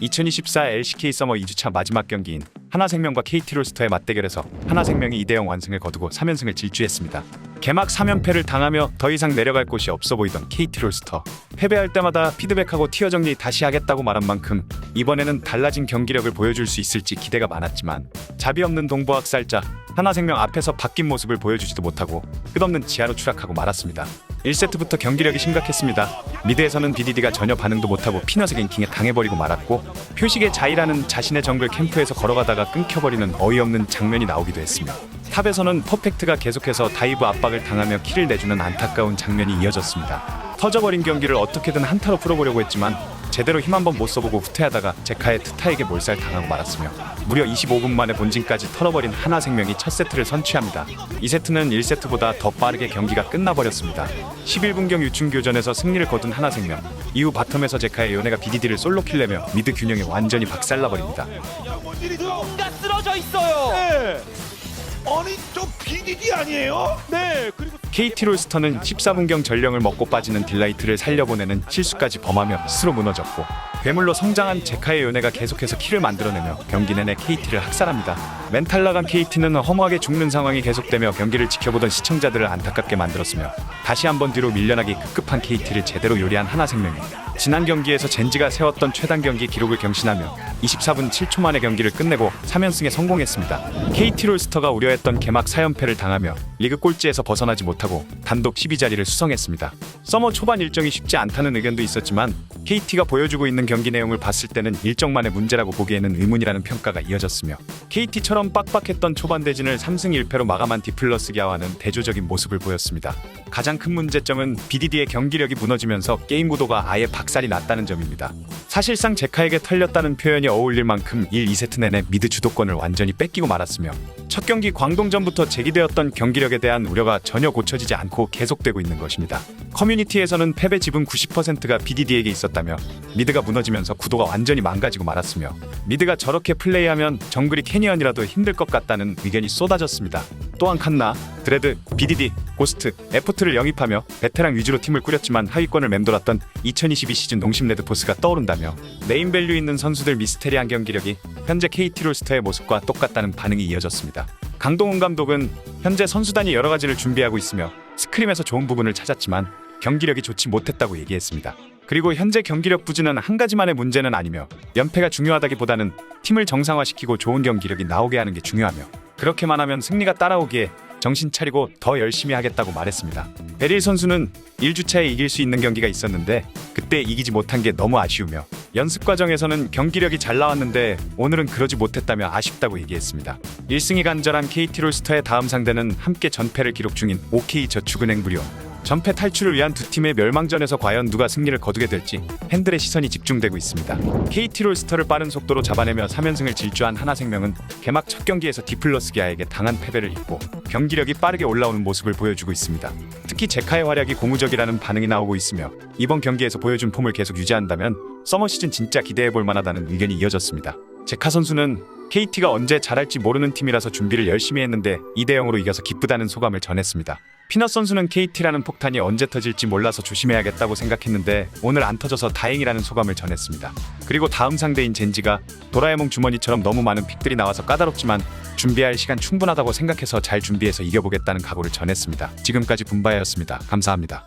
2024 LCK 서머 2주차 마지막 경기인 하나생명과 KT롤스터의 맞대결에서 하나생명이 2대0 완승을 거두고 3연승을 질주했습니다. 개막 3연패를 당하며 더 이상 내려갈 곳이 없어 보이던 KT롤스터. 패배할 때마다 피드백하고 티어 정리 다시 하겠다고 말한 만큼 이번에는 달라진 경기력을 보여줄 수 있을지 기대가 많았지만 자비 없는 동부 학살자 하나생명 앞에서 바뀐 모습을 보여주지도 못하고 끝없는 지하로 추락하고 말았습니다. 1세트부터 경기력이 심각했습니다. 미드에서는 BDD가 전혀 반응도 못하고 피넛의 갱킹에 당해버리고 말았고 표식의 자이라는 자신의 정글 캠프에서 걸어가다가 끊겨버리는 어이없는 장면이 나오기도 했으며 탑에서는 퍼펙트가 계속해서 다이브 압박을 당하며 킬을 내주는 안타까운 장면이 이어졌습니다. 터져버린 경기를 어떻게든 한타로 풀어보려고 했지만 제대로 힘 한번 못 써보고 후퇴하다가 제카의 트타에게 몰살 당하고 말았으며 무려 25분 만에 본진까지 털어버린 하나생명이 첫 세트를 선취합니다. 이 세트는 1세트보다 더 빠르게 경기가 끝나버렸습니다. 11분경 유충교전에서 승리를 거둔 하나생명 이후 바텀에서 제카의 요네가 BDD를 솔로 킬 내며 미드 균형이 완전히 박살나버립니다. 뭔 일이죠? 뭔가 쓰러져 있어요. 네. 아니 저 BDD 아니에요? 네, 그리고 KT롤스터는 14분경 전령을 먹고 빠지는 딜라이트를 살려보내는 실수까지 범하며 스스로 무너졌고 괴물로 성장한 제카의 요네가 계속해서 킬을 만들어내며 경기 내내 KT를 학살합니다. 멘탈 나간 KT는 허무하게 죽는 상황이 계속되며 경기를 지켜보던 시청자들을 안타깝게 만들었으며 다시 한번 뒤로 밀려나기 급급한 KT를 제대로 요리한 하나생명이 지난 경기에서 젠지가 세웠던 최단 경기 기록을 경신하며 24분 7초 만에 경기를 끝내고 3연승에 성공했습니다. KT롤스터가 우려했던 개막 4연패를 당하며 리그 꼴찌에서 벗어나지 못하고 단독 12자리를 수성했습니다. 서머 초반 일정이 쉽지 않다는 의견도 있었지만 KT가 보여주고 있는 경기 내용을 봤을 때는 일정만의 문제라고 보기에는 의문이라는 평가가 이어졌으며 KT처럼 빡빡했던 초반 대진을 3승 1패로 마감한 디플러스 기아와는 대조적인 모습을 보였습니다. 가장 큰 문제점은 BDD의 경기력이 무너지면서 게임 구도가 아예 박살이 났다는 점입니다. 사실상 제카에게 털렸다는 표현이 어울릴 만큼 1, 2세트 내내 미드 주도권을 완전히 뺏기고 말았으며 첫 경기 광동전부터 제기되었던 경기력에 대한 우려가 전혀 고쳐지지 않고 계속되고 있는 것입니다. 커뮤니티에서는 패배 지분 90%가 BDD에게 있었다며 미드가 무너지면서 구도가 완전히 망가지고 말았으며 미드가 저렇게 플레이하면 정글이 캐니언이라도 힘들 것 같다는 의견이 쏟아졌습니다. 또한 칸나, 드레드, BDD, 고스트, 에포트를 영입하며 베테랑 위주로 팀을 꾸렸지만 하위권을 맴돌았던 2022 시즌 농심 레드포스가 떠오른다며 네임 밸류 있는 선수들 미스테리한 경기력이 현재 KT롤스터의 모습과 똑같다는 반응이 이어졌습니다. 강동훈 감독은 현재 선수단이 여러 가지를 준비하고 있으며 스크림에서 좋은 부분을 찾았지만 경기력이 좋지 못했다고 얘기했습니다. 그리고 현재 경기력 부진은 한 가지만의 문제는 아니며 연패가 중요하다기보다는 팀을 정상화시키고 좋은 경기력이 나오게 하는 게 중요하며 그렇게만 하면 승리가 따라오기에 정신 차리고 더 열심히 하겠다고 말했습니다. 베릴 선수는 1주차에 이길 수 있는 경기가 있었는데 그때 이기지 못한 게 너무 아쉬우며 연습 과정에서는 경기력이 잘 나왔는데 오늘은 그러지 못했다며 아쉽다고 얘기했습니다. 1승이 간절한 KT롤스터의 다음 상대는 함께 전패를 기록 중인 OK저축은행 브리오. 전패 탈출을 위한 두 팀의 멸망전에서 과연 누가 승리를 거두게 될지 팬들의 시선이 집중되고 있습니다. KT롤스터를 빠른 속도로 잡아내며 3연승을 질주한 하나생명은 개막 첫 경기에서 디플러스 기아에게 당한 패배를 입고 경기력이 빠르게 올라오는 모습을 보여주고 있습니다. 특히 제카의 활약이 고무적이라는 반응이 나오고 있으며 이번 경기에서 보여준 폼을 계속 유지한다면 서머 시즌 진짜 기대해 볼 만하다는 의견이 이어졌습니다. 제카 선수는 KT가 언제 잘할지 모르는 팀이라서 준비를 열심히 했는데 2대 0으로 이겨서 기쁘다는 소감을 전했습니다. 피넛 선수는 KT라는 폭탄이 언제 터질지 몰라서 조심해야겠다고 생각했는데 오늘 안 터져서 다행이라는 소감을 전했습니다. 그리고 다음 상대인 젠지가 도라에몽 주머니처럼 너무 많은 픽들이 나와서 까다롭지만 준비할 시간 충분하다고 생각해서 잘 준비해서 이겨보겠다는 각오를 전했습니다. 지금까지 분바였습니다. 감사합니다.